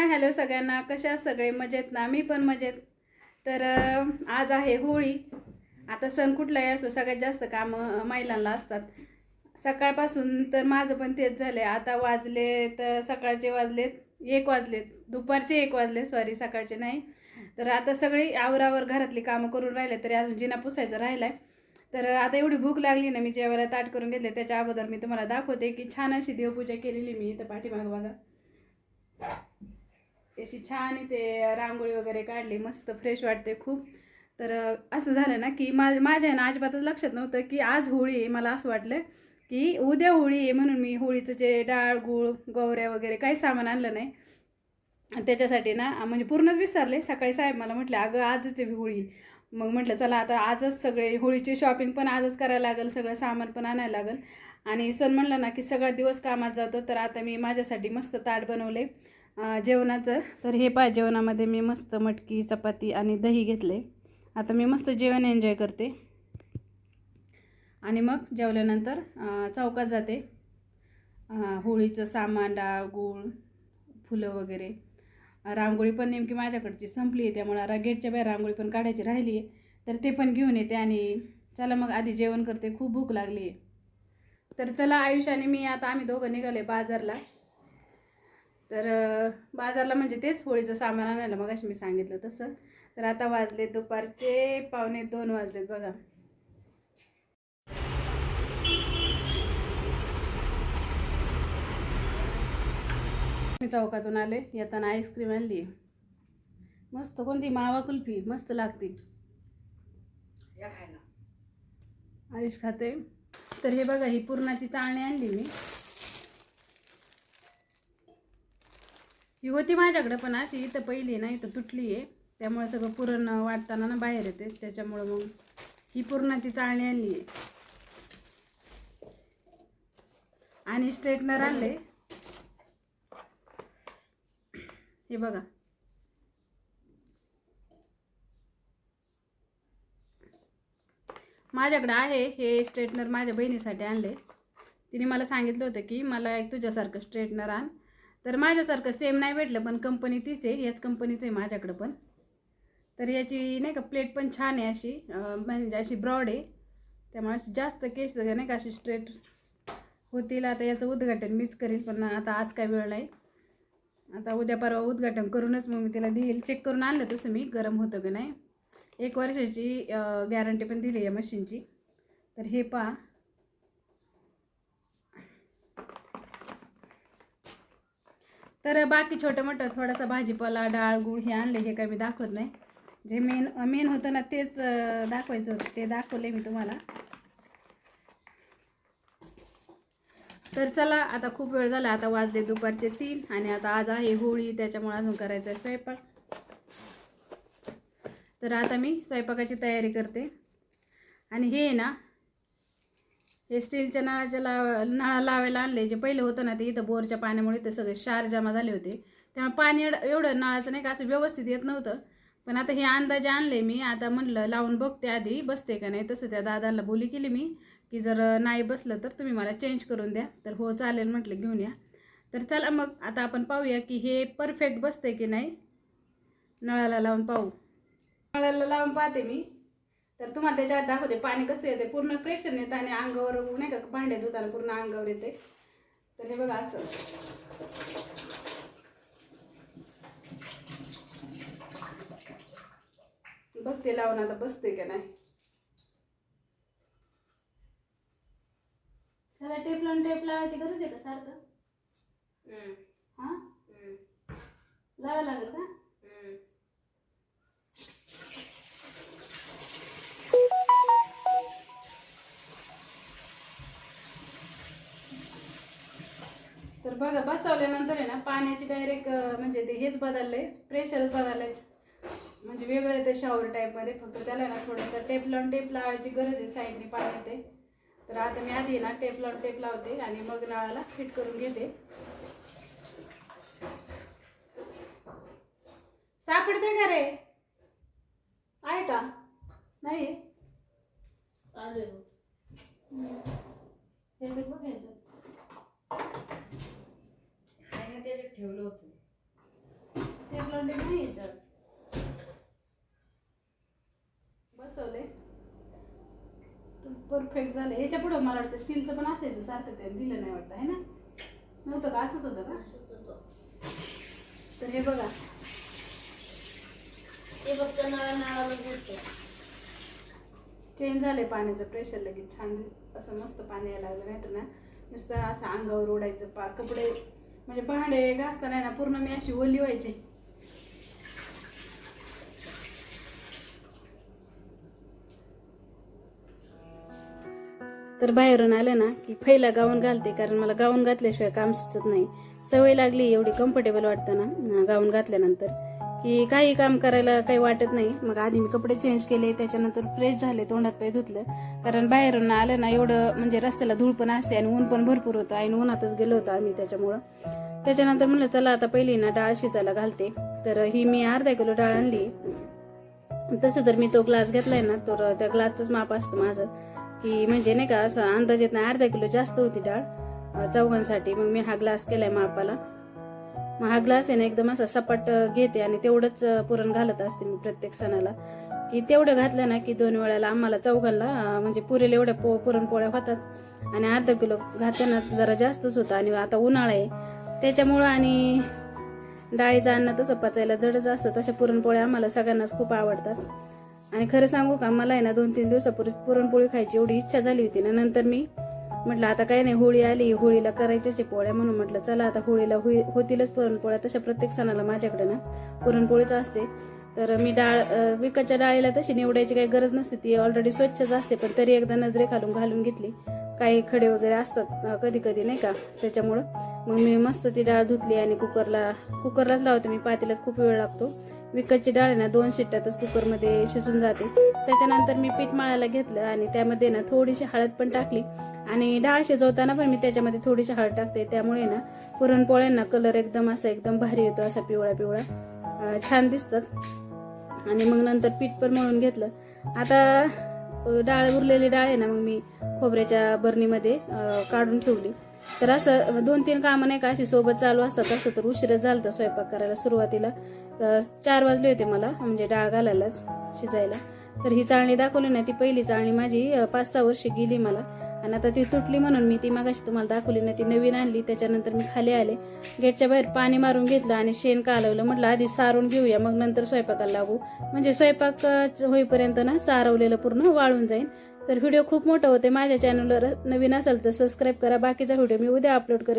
Hi hello सगळ्यांना. कशा सगळे? मजेत ना? मी पण मजेत. तर आज आहे होळी. आता सण कुठलाही असो सगळ्यात जास्त कामं महिलांना असतात. सकाळपासून तर माझं पण तेच झालं आहे आता वाजले तर सकाळचे वाजलेत एक वाजलेत. दुपारचे एक वाजले सॉरी सकाळचे नाही. तर आता सगळी आवरावर घरातली कामं करून राहिले तरी अजून जिना पुसायचं राहिलं आहे तर आता एवढी भूक लागली ना मी जेवायला ताट करून घेतले. त्याच्या अगोदर मी तुम्हाला दाखवते की छान अशी देवपूजा केलेली मी इथं पाठीमागं बघा. अशी छान इथे रांगोळी वगैरे काढली मस्त फ्रेश वाटते खूप. तर असं झालं ना की मा माझ्या ना अजिबातच लक्षात नव्हतं की आज होळी आहे मला असं वाटलं की उद्या होळी आहे म्हणून मी होळीचं जे डाळ गूळ गौऱ्या वगैरे काही सामान आणलं नाही. त्याच्यासाठी ना म्हणजे पूर्णच विसरले. सकाळी साहेब मला म्हटले अगं आजच आहे होळी. मग म्हटलं चला आता आजच सगळे होळीची शॉपिंग पण आजच करायला लागेल सगळं सामान पण आणायला लागेल. आणि सण म्हणलं ना की सगळा दिवस कामात जातो तर आता मी माझ्यासाठी मस्त ताट बनवले. जेवणाचं. तर हे पा जेवणामध्ये मी मस्त मटकी चपाती आणि दही घेतले. आता मी मस्त जेवण एन्जॉय करते. आणि मग जेवल्यानंतर चौकात जाते. होळीचं सामान डाळ गूळ फुलं वगैरे. रांगोळी पण नेमकी माझ्याकडची संपली आहे त्यामुळे रा गेटच्या बाहेर रांगोळी पण काढायची राहिली आहे. तर ते पण घेऊन येते आणि चला मग आधी जेवण करते खूप भूक लागली आहे. तर चला आयुष आणि मी आता आम्ही दोघं निघाले बाजारला. तर बाजारला म्हणजे तेच होळीचं सामान आणायला मग मी सांगितलं तसं. तर आता वाजले दुपारचे पावणे दोन वाजलेत बघा. मी चौकातून आले येताना आईस्क्रीम आणली. मस्त कोणती? मावा कुल्फी. मस्त लागते. आयुष खाते. तर हे बघा ही पुरणाची चाळणी आणली मी. ही होती माझ्याकडं पण अशी इथं पहिली ना इथं तुटली आहे. त्यामुळे सगळं पुरण वाटताना ना बाहेर येते त्याच्यामुळं मग ही पुरणाची चाळणी आणली आहे. आणि स्ट्रेटनर आणले. हे बघा. माझ्याकडं आहे हे स्ट्रेटनर माझ्या बहिणीसाठी आणले. तिने मला सांगितलं होतं की मला एक तुझ्यासारखं स्ट्रेटनर आण. तर माझ्यासारखं सेम नाही भेटलं पण कंपनी तीच आहे. याच कंपनीचं आहे माझ्याकडं पण. तर याची नाही का प्लेट पण छान आहे अशी. म्हणजे अशी ब्रॉड आहे. त्यामुळे अशी जास्त केस नाही का अशी स्ट्रेट होतील. आता याचं उद्घाटन मीच करेल पण आता आज काय वेळ नाही. आता उद्या परवा उद्घाटन करूनच मग मी तिला देईल. चेक करून आणलं तसं मी गरम होतं की नाही. एक वर्षाची गॅरंटी पण दिली आहे मशीनची. तर हे पहा. तर बाकी छोटं मोठं थोडासा भाजीपाला डाळ गुळ हे आणले हे काय मी दाखवत नाही. जे मेन मेन होतं ना तेच दाखवायचं होतं. ते दाखवले मी तुम्हाला. तर चला आता खूप वेळ झाला. आता वाजले दुपारचे तीन आणि आता आज आहे होळी त्याच्यामुळे अजून करायचं आहे स्वयंपाक. तर आता मी स्वयंपाकाची तयारी करते. आणि हे आहे ना हे स्टीलच्या नळाच्या लाव नळा लावायला आणले जे पहिले होतं ना ते इथं बोरच्या पाण्यामुळे ते सगळे क्षार जमा झाले होते. त्यामुळे पाणी एवढं एवढं नळाचं नाही का असं व्यवस्थित येत नव्हतं. पण आता हे अंदाजे आणले मी. आता म्हणलं लावून बघते आधी बसते का नाही? तसं त्या दादांना बोली केली मी की जर नाही बसलं तर तुम्ही मला चेंज करून द्या. तर हो चालेल म्हटलं घेऊन या. तर चला मग आता आपण पाहूया की हे परफेक्ट बसते की नाही? नळाला लावून पाहू. नळाला लावून पाहते मी. तर तुम्हाला त्याच्यात दाखवते पाणी कसं येते पूर्ण प्रेशर येतं आणि अंगावर नाही का भांडे धुताना पूर्ण अंगावर येते. तर हे बघा असं. बघते लावून आता बसते का नाही. त्याला टेप लावून टेप लावायची गरज आहे का सारखं हा लावायला लागेल का तर बघा बसवल्यानंतर आहे ना पाण्याची डायरेक्ट म्हणजे ते हेच बदललंय प्रेशरच बदललंय. म्हणजे वेगळं येतं शॉवर टाईपमध्ये फक्त त्याला ना थोडंसं टेप लावून टेप लावायची गरज आहे साईडने पाणी येते तर आता मी आधी ना टेप लावून टेप लावते आणि मग नळाला फिट करून घेते. सापडते का रे? ठेवलं होतं. ते ब्लंडे नाही याच्यात. बसवले परफेक्ट झालं याच्या पुढं मला वाटतं स्टीलचं पण असायचं सार्थक दिलं नाही वाटतं आहे ना? नव्हतं का? असंच होतं का? तर हे बघा. ते फक्त नळा नळावर चेंज झालंय पाण्याचं प्रेशर लगेच छान. असं मस्त पाणी यायला लागलं नाही तर ना नुसतं असं अंगावर ओढायचं पा कपडे म्हणजे भांडे घासताना ना पूर्ण मी अशी ओली व्हायची. तर बाहेरून आले ना की पहिला गाऊन घालते कारण मला गाऊन घातल्याशिवाय काम सुचत नाही. सवय लागली एवढी कम्फर्टेबल वाटतं ना गाऊन घातल्यानंतर. की काही काम करायला काही वाटत नाही. मग आधी मी कपडे चेंज केले त्याच्यानंतर फ्रेश झाले तोंडात पाय धुतलं. कारण बाहेरून आलं ना एवढं म्हणजे रस्त्याला धूळ पण असते आणि ऊन पण भरपूर होतं आणि उन्हातच गेलो होतो आम्ही त्याच्यामुळं. त्याच्यानंतर म्हणलं चला आता पहिली ना डाळ शिजायला घालते. तर ही मी अर्धा किलो डाळ आणली. तसं तर मी तो ग्लास घेतलाय ना तर त्या ग्लासच माप असतं माझं. की म्हणजे नाही का असं अंदाज येत नाही अर्धा किलो जास्त होती डाळ चौघांसाठी. मग मी हा ग्लास केलाय मापाला. मग हा ग्लास आहे ना एकदम असा सपाट घेते आणि तेवढंच पुरण घालत असते मी प्रत्येक सणाला. की तेवढं घातलं ना की दोन वेळाला आम्हाला चौघांना म्हणजे पुरेल एवढ्या पो पुरणपोळ्या होतात. आणि अर्धा किलो घातलं जरा जास्तच होतं आणि आता उन्हाळा आहे. त्याच्यामुळं आणि डाळीचं अन्न तसं पचायला जडच असतं तशा पुरणपोळ्या आम्हाला सगळ्यांनाच खूप आवडतात. आणि खरं सांगू का मला आहे ना दोन तीन दिवसापूर्वी पुरणपोळी खायची एवढी इच्छा झाली होती ना नंतर मी म्हटलं आता काही नाही होळी आली होळीला करायच्याच पोळ्या म्हणून म्हटलं चला आता होळीला होई- होतीलच पुरणपोळ्या. तशा प्रत्येक सणाला माझ्याकडे ना पुरणपोळीच असते. तर मी डाळ अं, विकतच्या डाळीला तशी निवडायची काही गरज नसते ती ऑलरेडी स्वच्छच असते पण तरी एकदा नजरे घालून घालून घेतली. काही खडे वगैरे असतात कधी कधी नाही का त्याच्यामुळं. मग मी मस्त ती डाळ धुतली आणि कुकरला कुकरलाच लावते मी पातेल्यात खूप वेळ लागतो. विकतची डाळ आहे ना दोन शिट्ट्यातच कुकरमध्ये शिजून जाते. त्याच्यानंतर मी पीठ मळायला घेतलं आणि त्यामध्ये ना थोडीशी हळद पण टाकली. आणि डाळ शिजवताना पण मी त्याच्यामध्ये थोडीशी हळद टाकते. त्यामुळे ना पुरणपोळ्यांना कलर एकदम असा एकदम भारी येतो असा पिवळा पिवळा. छान दिसतात. आणि मग नंतर पीठ पण मळून घेतलं. आता डाळ उरलेली डाळ आहे ना मग मी खोबऱ्याच्या बरणीमध्ये काढून ठेवली. तर असं दोन तीन कामं नाही का अशी सोबत चालू असतात असं तर उशीरच झालं स्वयंपाक करायला सुरुवातीला. चार वाजले होते मला म्हणजे डाळ घालायलाच शिजायला. तर ही चाळणी दाखवली ना ती पहिली चाळणी माझी पाच सहा वर्ष गेली मला. आणि आता ती तुटली म्हणून मी ती मागाशी तुम्हाला दाखवली ना ती नवीन आणली त्याच्यानंतर मी खाली आले. गेटच्या बाहेर पाणी मारून घेतलं आणि शेण कालवलं. म्हटलं आधी सारून घेऊया मग नंतर स्वयंपाकाला लागू. म्हणजे स्वयंपाक होईपर्यंत ना सारवलेलं पूर्ण वाळून जाईल तर व्हिडिओ खूप मोठा होते. माझ्या चॅनलवर नवीन असेल तर सबस्क्राईब करा. बाकीचा व्हिडिओ मी उद्या अपलोड करेन.